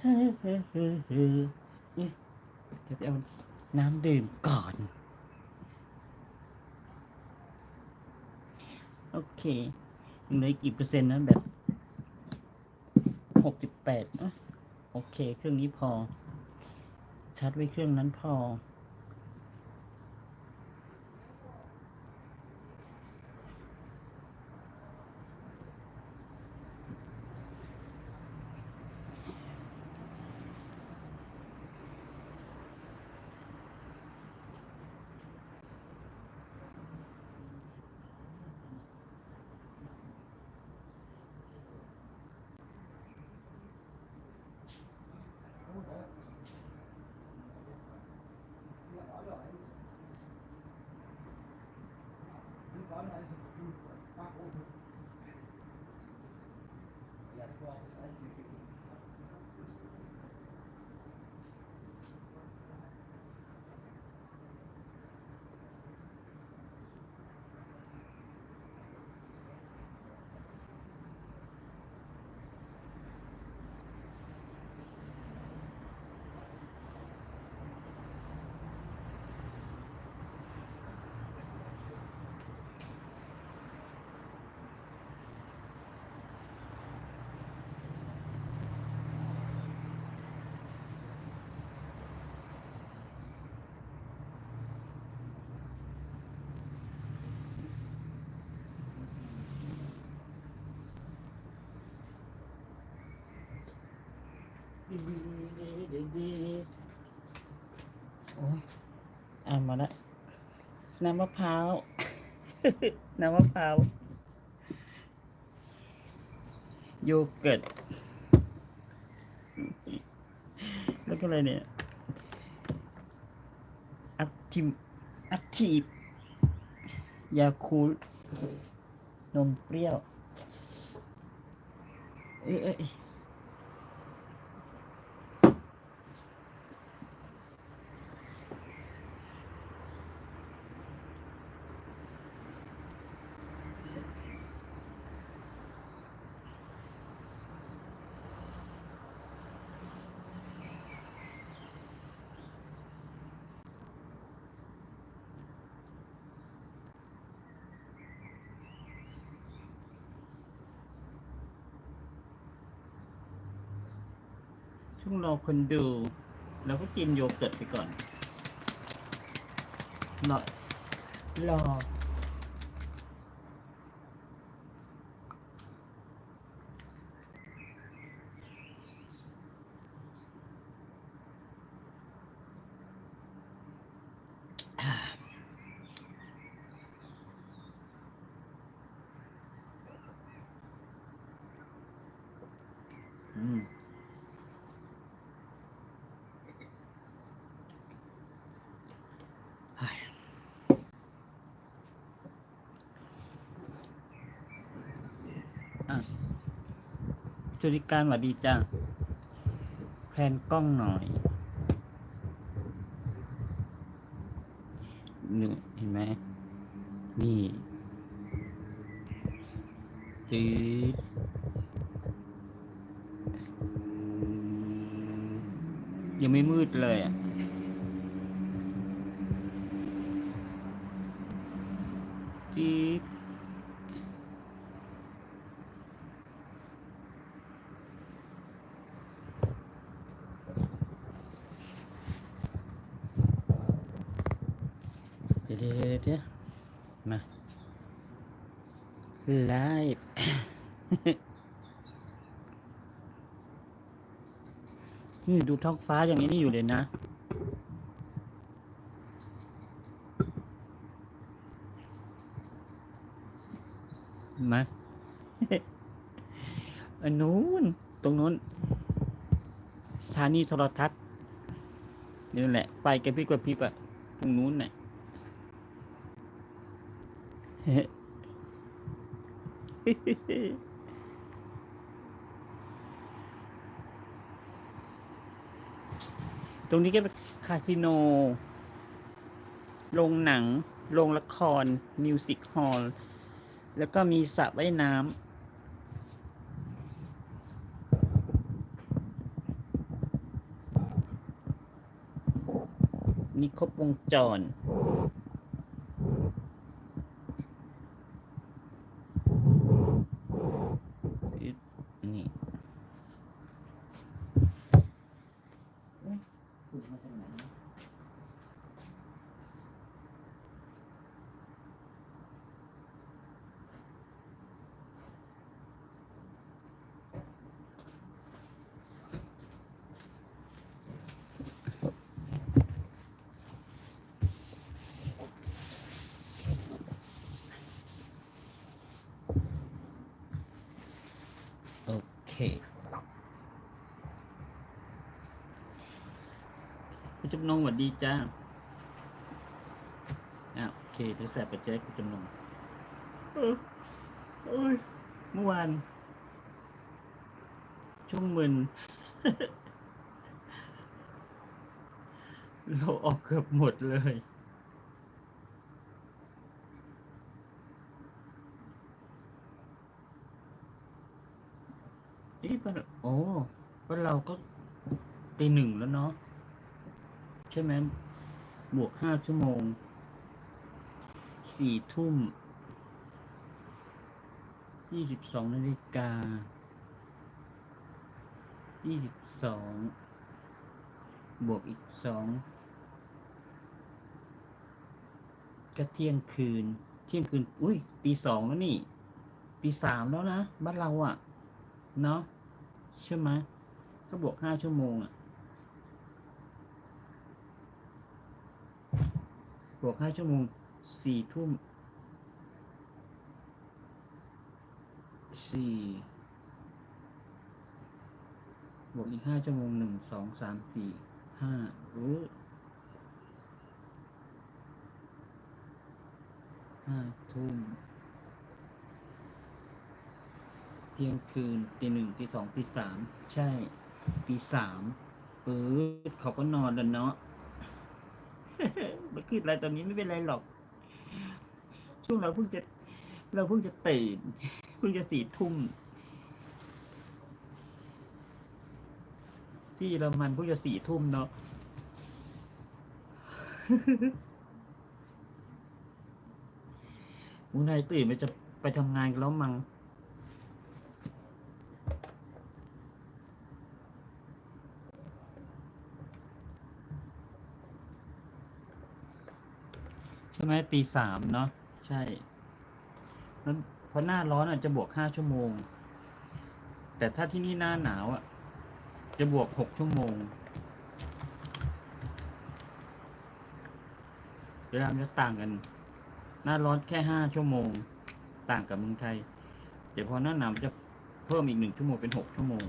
เฮ้เฮ้เเฮ้เดี๋ยวไปเอาน้ำดื่มก่อนโอเคเหลืออีกกี่เปอร์เซ็นต์นะแบบหกสิบแปดโอเค เครื่องนี้พอชาร์จไว้เครื่องนั้นพอ โอ้ยอ่านมาแล้วน้ำมะพร้าว น้ำมะพร้าว โยเกิร์ต แล้วก็อะไรเนี่ยอัตทิมอัตทีฟยาคูลนมเปรี้ยว เอ้ย ช่วงรอคนดู เราก็กินโยเกิร์ตไปก่อนรอรออืม อะ จุริการหวัดดีจ้าแพลนกล้องหน่อยหนึ่งเห็นไหม นี่จืดยังไม่มืดเลยอะ จี๊ด เดี๋ยวเดี๋ยวเดี๋ยวเดี๋ยว มาไลฟ์นี่ดูท้องฟ้าอย่างนี้นี่อยู่เลยนะ มาอันนู้น ตรงนู้นสถานีโทรทัศน์นี่แหละ ไปกระพริบกระพริบอะตรงนู้นน่ะ ตรงนี้ก็เป็นคาสิโน โรงหนัง โรงละคร มิวสิกฮอลล์ แล้วก็มีสระว่ายน้ำนี่ครบวงจร นี่เอ๊ะคุณมาจากไหนเนี่ย โอเค คุณจำนงสวัสดีจ้าอะโอเคเดี๋ยวใส่ปัจจัยคุณจำนงเออเอ้ยเมื่อวานช่วงมึนเราออกเกือบหมดเลย นี่ปะโอ้ปะเราก็ตีหนึ่งแล้วเนาะใช่ไหมบวกห้าชั่วโมงสี่ทุ่มยี่สิบสองนาฬิกายี่สิบสองบวกอีกสองก็เที่ยงคืน เที่ยงคืน อุ้ยตีสองแล้วนี่ตีสามแล้วนะ บ้านเราอะ่ะ เนาะใช่ไหมก็บวกห้าชั่วโมงอะ่ะ บวกห้าชั่วโมงสี่ทุ่มสี่บวกอีกห้าชั่วโมงหนึ่งสองสามสี่ห้าเออห้าทุ่มเที่ยงคืนตีหนึ่งตีสองตีสามใช่ตีสามปื๊ดเขาก็นอนแล้วเนาะ ไม่คิดอะไรตอนนี้ไม่เป็นไรหรอก ช่วงเราเพิ่งจะ เราเพิ่งจะตื่น เพิ่งจะสี่ทุ่มที่เยอรมันเพิ่งจะสี่ทุ่มเนาะมุนายตื่นไปจะไปทำงานกันแล้วมั้ง ช่ไหมตีสามเนาะใช่แล้วเพราะหน้าร้อนอะจะบวกห้าชั่วโมง แต่ถ้าที่นี่หน้าหนาวอะ จะบวกหกชั่วโมงเวลามจะต่างกัน หน้าร้อนแค่ห้าชั่วโมง ต่างกับเมืองไทยเดี๋ยวพอหน้าหนาวจะเพิ่มอีกหนึ่งชั่วโมงเป็นหกชั่วโมง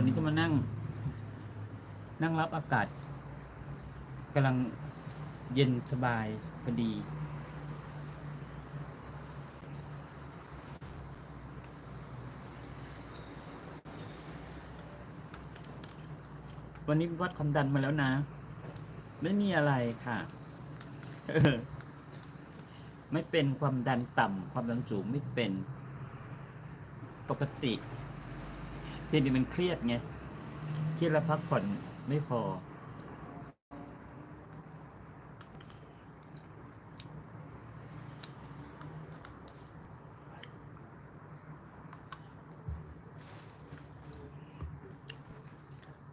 ตอนนี้ก็มานั่ง นั่งรับอากาศกำลังเย็นสบายพอดีวันนี้วัดความดันมาแล้วนะ ไม่มีอะไรค่ะไม่เป็นความดันต่ำความดันสูงไม่เป็น ปกติ เพียงแต่มันเครียดไง เครียดแล้วพักผ่อนไม่พอ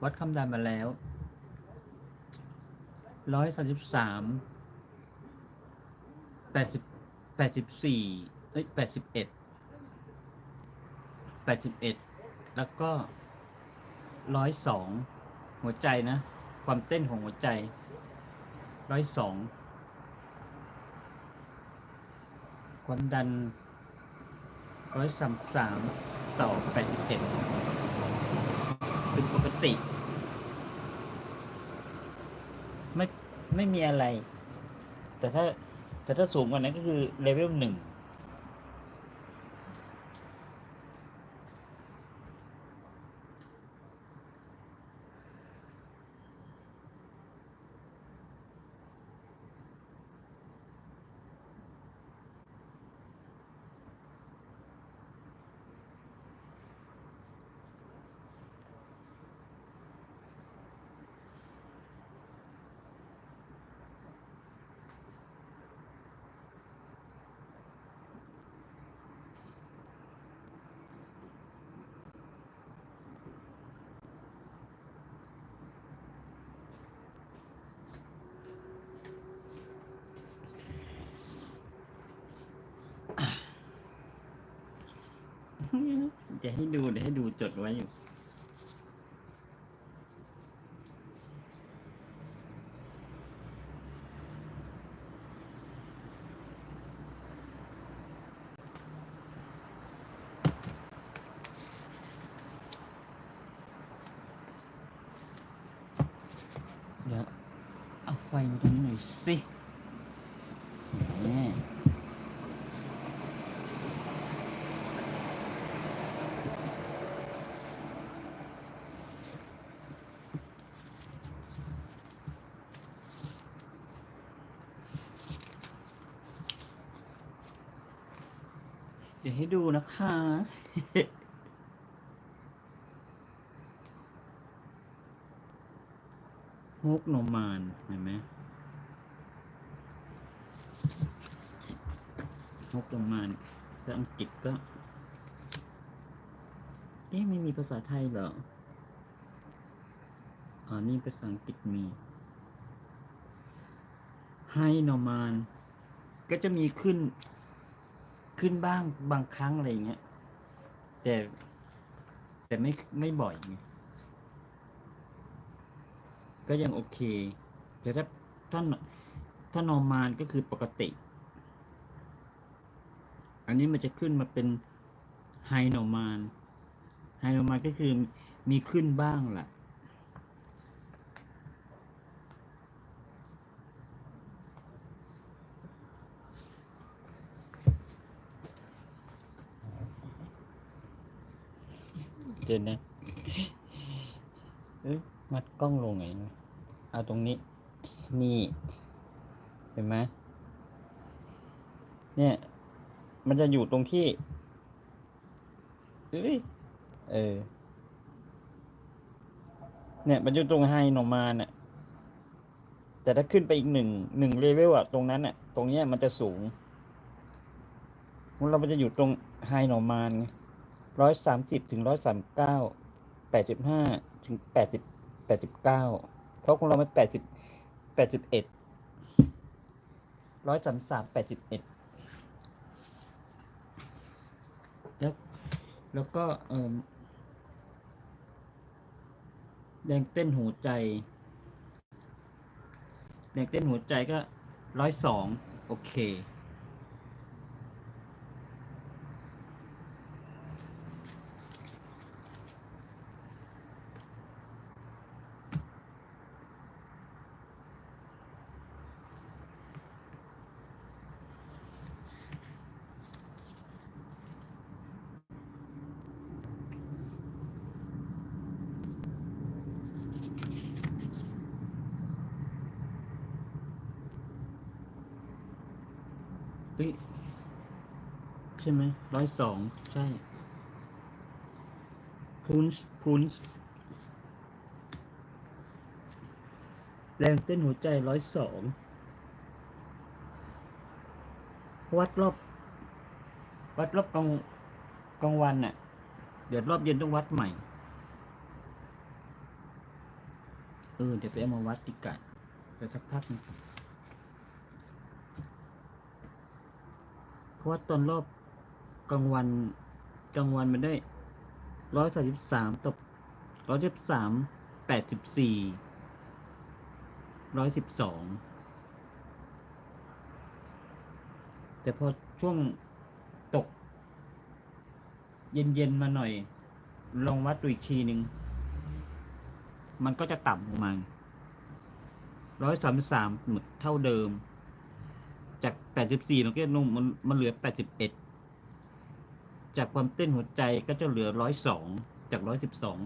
วัดความดันมาแล้ว ร้อยสามสิบสาม แปดสิบแปดสิบสี่เอ้ยแปดสิบเอ็ด แปดสิบเอ็ด แล้วก็ร้อยสองหัวใจนะ ความเต้นของหัวใจร้อยสองความดันร้อยสามสามต่อแปดสิบเอ็ดเป็นปกติ ไม่ไม่มีอะไร แต่ถ้าแต่ถ้าสูงกว่านั้นก็คือเลเวลหนึ่ง เดี๋ยวให้ดูเดี๋ยวให้ดูจดไว้อยู่ เดี๋ยวเอาไฟมาตรงนี้หน่อยสิแหมเดี๋ยวให้ดูนะคะ ฮกโนมานเห็นไหมฮกโนมานภาษาอังกฤษก็ เอ๊ะไม่มีภาษาไทยเหรออ๋อนี่ภาษาอังกฤษมีไฮโนมาน ก็จะมีขึ้น ขึ้นบ้างบางครั้งอะไรอย่างเงี้ย แต่ แต่ไม่ไม่บ่อยไงก็ยังโอเค แต่ถ้าถ้าถ้านอร์มานก็คือปกติ อันนี้มันจะขึ้นมาเป็นไฮนอร์มานไฮนอร์มานก็คือมีขึ้นบ้างแหละ เดี๋ยวนะเอ้ยมัดกล้องลงไงเอาตรงนี้ นี่เห็นไหมเนี่ย มันจะอยู่ตรงที่เอ้ยเออ เนี่ยมันอยู่ตรงไฮนอมานน่ะแต่ถ้าขึ้นไปอีกหนึ่งหนึ่งเลเวลอะตรงนั้นอะตรงเนี้ยมันจะสูงของเรามันจะอยู่ตรงไฮนอมาน ร้อยสามสิบถึงร้อยสามเก้าแปดสิบห้าถึงแปดสิบแปดสิบเก้าเพราะของเรามันแปดสิบแปดสิบเอ็ดร้อยสามสามแปดสิบเอ็ดแล้วแล้วก็เออแรงเต้นหัวใจ แรงเต้นหัวใจก็ร้อยสองโอเค ร้อยสองใช่พูนส์พูนส์แรงเต้นหัวใจร้อยสองวัดรอบ วัดรอบกลางกลางวันน่ะ เดี๋ยวรอบเย็นต้องวัดใหม่ เออ เดี๋ยวไปเอามาวัดดีกันแต่สักพักหนึ่งเพราะว่าตอนรอบ กลางวันกลางวันมันได้ร้อยสามสิบสามต่อร้อยสิบสามแปดสิบสี่ร้อยสิบสองแต่พอช่วงตก เย็นๆมาหน่อย ลองวัดดูอีกทีหนึ่งมันก็จะต่ำลงมาร้อยสามสามเท่าเดิม จากแปดสิบสี่มันก็ลงมันมันเหลือแปดสิบเอ็ด จากความเต้นหัวใจก็จะเหลือร้อยสองจากร้อยสิบสอง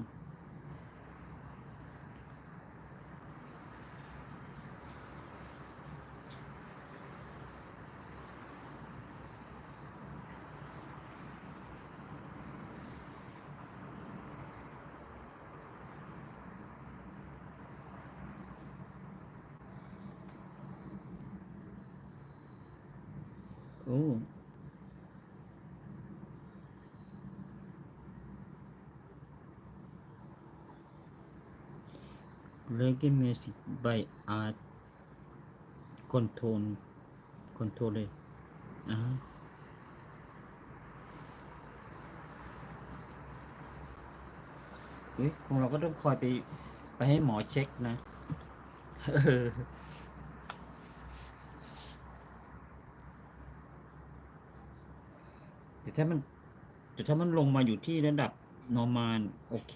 โอ้ Reggae music by Art Control Control เลยอ่าเฮ้ยของเราก็ต้องคอยไปไปให้หมอเช็คนะเออแต่ถ้ามันแต่ถ้ามันลงมาอยู่ที่ระดับนอร์มานโอเค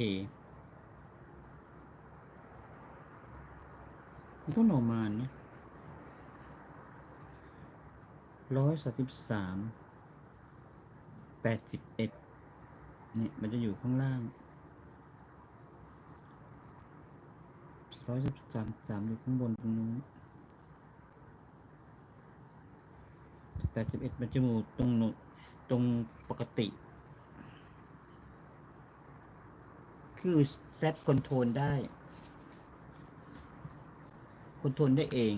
มันก็นอมานนะร้อยสามสิบสามแปดสิบเอ็ดเนี่ยมันจะอยู่ข้างล่างร้อยสามสามอยู่ข้างบนตรงนู้นแปดสิบเอ็ดมันจะอยู่ตรงนู้นตรงปกติ คือเซตคอนโทรลได้ คุณทุนได้เอง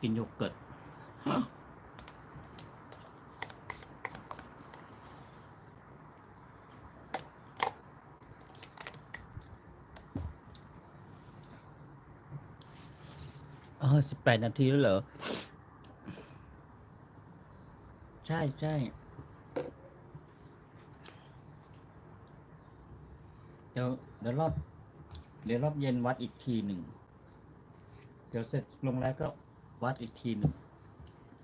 กินโยเกิร์ตเออสิบแปดนาทีแล้วเหรอ ใช่ใช่เดี๋ยวเดี๋ยวรอบ เดี๋ยวรอบเย็นวัดอีกทีหนึ่ง เดี๋ยวเสร็จลงแล้วก็วัดอีกทีหนึ่ง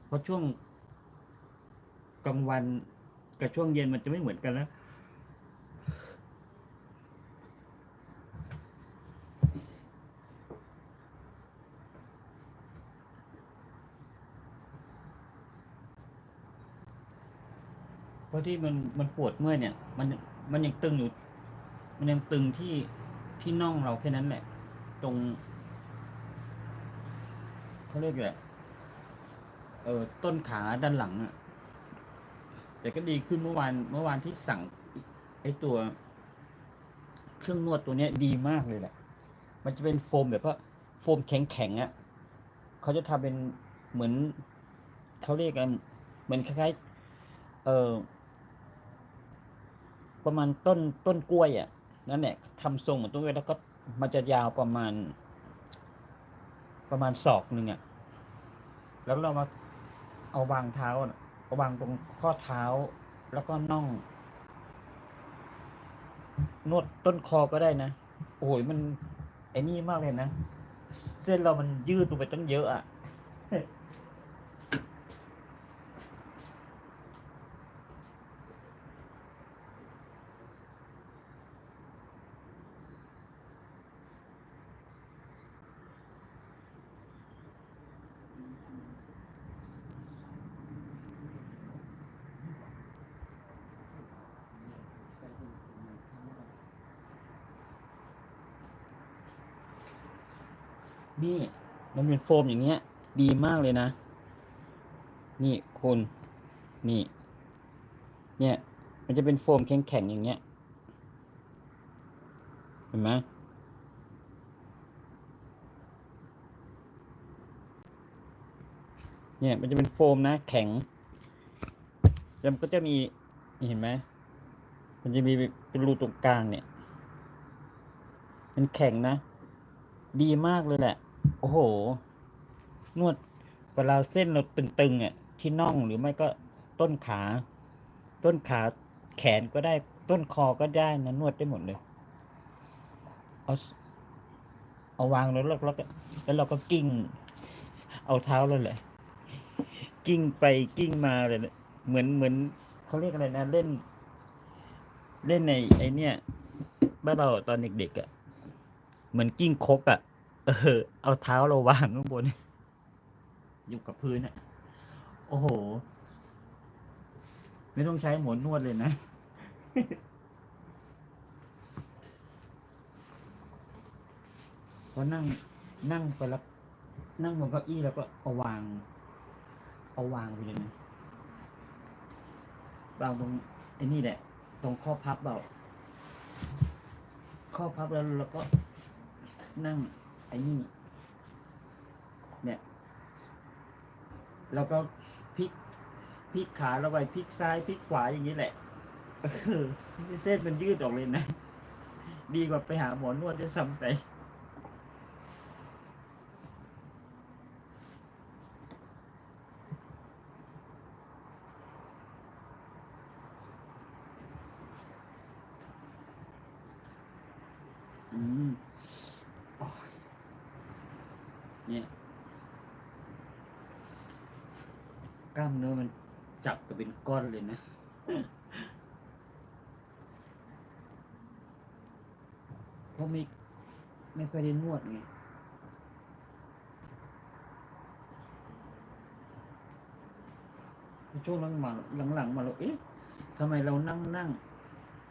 เพราะช่วงกลางวันกับช่วงเย็นมันจะไม่เหมือนกันนะเพราะที่มันมันปวดเมื่อยเนี่ย มันมันยังตึงอยู่ มันยังตึงที่ที่น่องเราแค่นั้นแหละ ตรง เขาเรียกอะไรเออต้นขาด้านหลังอะแต่ก็ดีขึ้นเมื่อวานเมื่อวานที่สั่งไอ้ตัวเครื่องนวดตัวเนี้ยดีมากเลยแหละ มันจะเป็นโฟมแบบว่าโฟมแข็งๆอะ่ะเขาจะทำเป็นเหมือนเขาเรียกกันเหมือนคล้ายๆเออประมาณต้นต้นกล้วยอะ่ะนั่นแหละทำทรงเหมือนต้นกล้วยแล้วก็มันจะยาวประมาณ ประมาณศอกหนึ่งอะ่ะ แล้วเรามาเอาวางเท้าเอาวางตรงข้อเท้า แล้วก็น่อง นวดต้นคอก็ได้นะ โอ้ยมันไอ้นี่มากเลยนะ เส้นเรามันยืดลงไปตั้งเยอะอะ่ะ นี่มันเป็นโฟมอย่างเงี้ย ดีมากเลยนะ นี่คุณนี่ เนี่ย มันจะเป็นโฟมแข็งๆอย่างเงี้ย เห็นไหมเนี่ย มันจะเป็นโฟมนะ แข็งแล้วมันก็จะมีเห็นไหมมันจะมีเป็นรูตรงกลางเนี่ย มันแข็งนะ ดีมากเลยแหละ อ้โห นวดเวลาเส้นเราตึงๆอะที่น่องหรือไม่ก็ต้นขา ต้นขาแขนก็ได้ต้นคอก็ได้นะนวดได้หมดเลย เอาเอาวางแล้วแล้วก็แล้วเราก็กิ้ง เอาเท้าเลยแหละกิ้งไปกิ้งมาเลยเหมือนเหมือนเขาเรียกอะไรนะเล่น เล่นในไอเนี่ยบ้านเราตอนเด็กๆอะ่ะ เหมือนกิ้งคกอะ่ะ เออ เอาเท้าเราวางข้างบน อยู่กับพื้นอะ่ะโอ้โห ไม่ต้องใช้หมอนนวดเลยนะพอนั่ง นั่งไปแล้วนั่งบนเก้าอี้แล้วก็เอาวาง เอาวางไปเลยนะวางตรงไอ้นี่แหละ ตรงข้อพับเบาข้อพับแล้วเราก็นั่ง อ้นี่ เนี่ย แล้วก็พลิกพลิกขาเราไปพลิกซ้ายพลิกขวาอย่างนี้แหละเส้นมันยืดออกเลยนะ ดีกว่าไปหาหมอนวดด้วยซ้ำไป อืมโอ้ยเนี่ย กล้ามเนื้อมันจับ ก้อนเลยนะเพราะไม่ไม่ค่อยได้นวดไงช่วงหลังมาหลังๆมาเราเอ๊ะทำไมเรานั่งนั่ง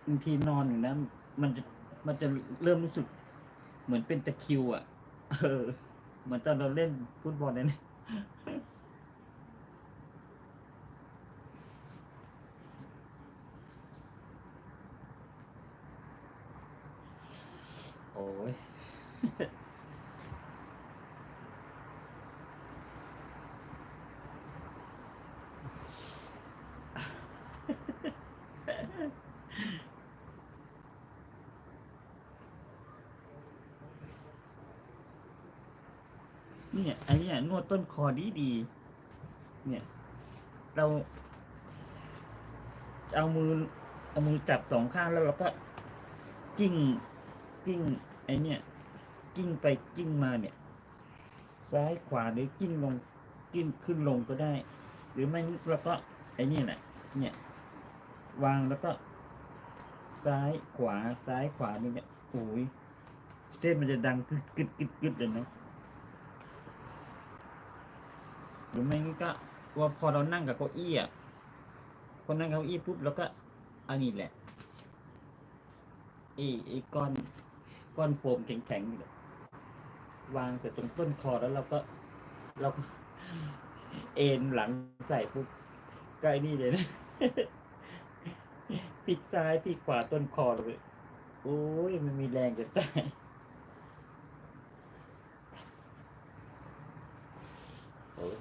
บางทีนอนอยู่นะมันจะมันจะเริ่มรู้สึก เหมือนเป็นตะคิว อะ เออเหมือนตอนเราเล่นฟุตบอลเนี่ย โอ้ยเนี่ยไอ้เนี่ยนวดต้นคอดีดี เนี่ย เราเอามือเอามือจับสองข้างแล้วเราก็กิ้ง กิ้งไอ้เนี่ย กิ้งไปกิ้งมาเนี่ย ซ้ายขวาหรือกิ้งลงกิ้งขึ้นลงก็ได้ หรือไม่เราก็ไอ้นี่แหละเนี่ย วางแล้วก็ ซ้ายขวาซ้ายขวานี่เนี่ยโอ้ยเส้นมันจะดังกึดกึดกึดกึดเลยเนาะหรือไม่งั้นก็ว่าพอเรานั่งกับเก้าอี้อะพอนั่งเก้าอี้ปุ๊บแล้วก็อันนี้แหละไอ้ไอ้ก้อน ก้อนโฟมแข็งๆนี่แหละวางแต่ตรงต้นคอแล้วเราก็ เราก็ เอ็นหลังใส่ปุ๊บใก็ไอ้นี่เลยนะพลิกซ้ายพลิกขวาต้นคอเลยโอ้ยมันมีแรงจะตายโอ้ย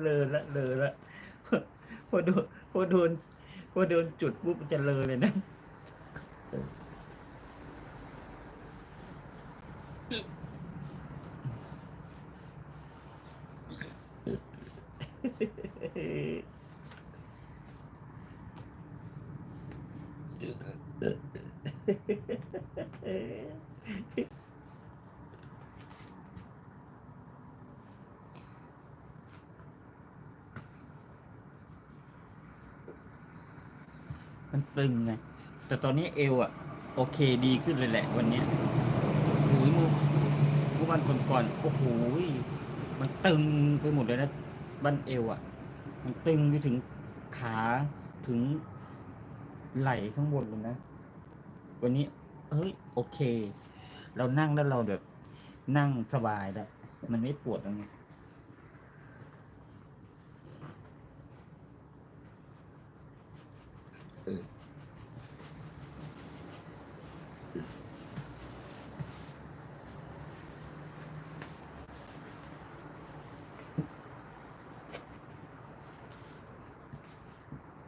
เลอละเลอละพอโดนพอโดนพอโดนจุดปุ๊บมันจะเลอเลยนะ มัน ตึงไงแต่ตอนนี้เอวอะโอเคดีขึ้นเลยแหละ วันเนี้ยโอ้ยเมื่อเมื่อวันก่อนๆโอ้โหมันตึงไปหมดเลยนะบั้นเอวอะมันตึงไปถึงขาถึงไหล่ข้างบนเลยนะ วันนี้เอ้ย โอเค เรานั่งแล้วเราแบบ นั่งสบายแล้วมันไม่ปวดแล้วไง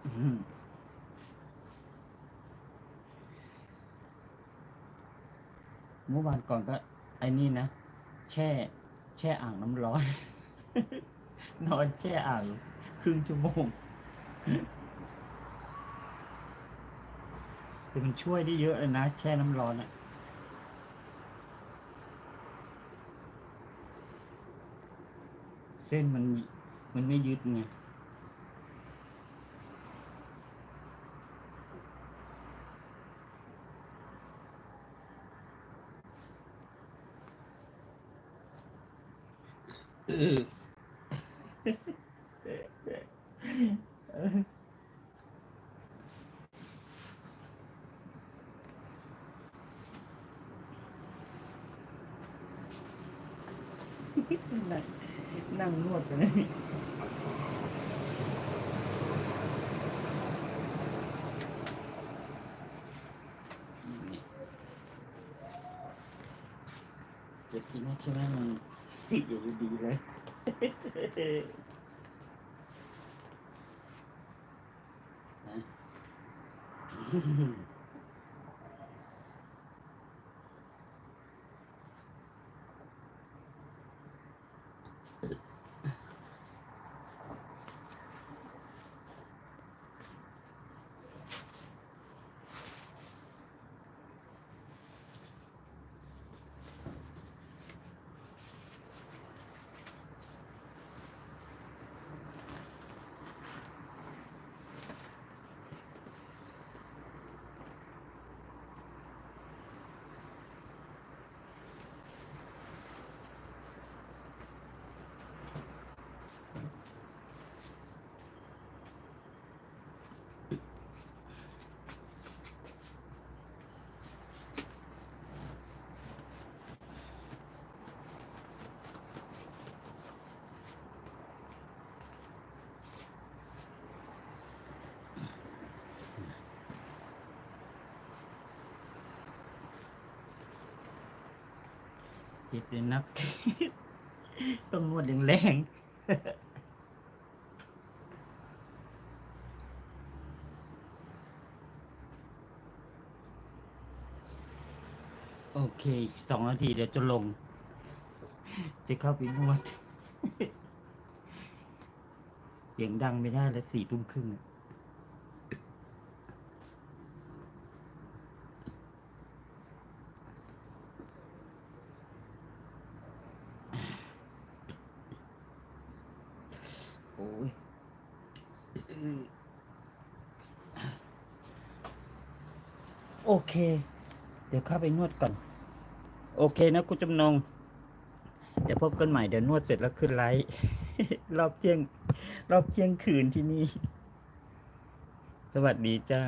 อืมเมื่อวาน ก่อนก็ไอ้นี่นะ แช่ แช่อ่างน้ำร้อน นอนแช่อ่างครึ่งชั่วโมงแต่มันช่วยได้เยอะเลยนะ แช่น้ำร้อนอะเส้นมันมันไม่ยึดไง เออนั่งนั่งนวดไปเลยนี่ เจ็บ เจ็บเลยนัก ต้องนวดแรงโอเค สองนาทีเดี๋ยวจะลง จะเข้าไปนวด เสียงดังไม่ได้แล้วสี่ทุ่มครึ่งอะโอ้ย โอ เค เดี๋ยวเข้าไปนวดก่อน โอเคนะคุณจำนง เดี๋ยวพบกันใหม่เดี๋ยวนวดเสร็จแล้วขึ้นไลฟ์รอบเที่ยง รอบเที่ยงคืนที่นี่ สวัสดีจ้า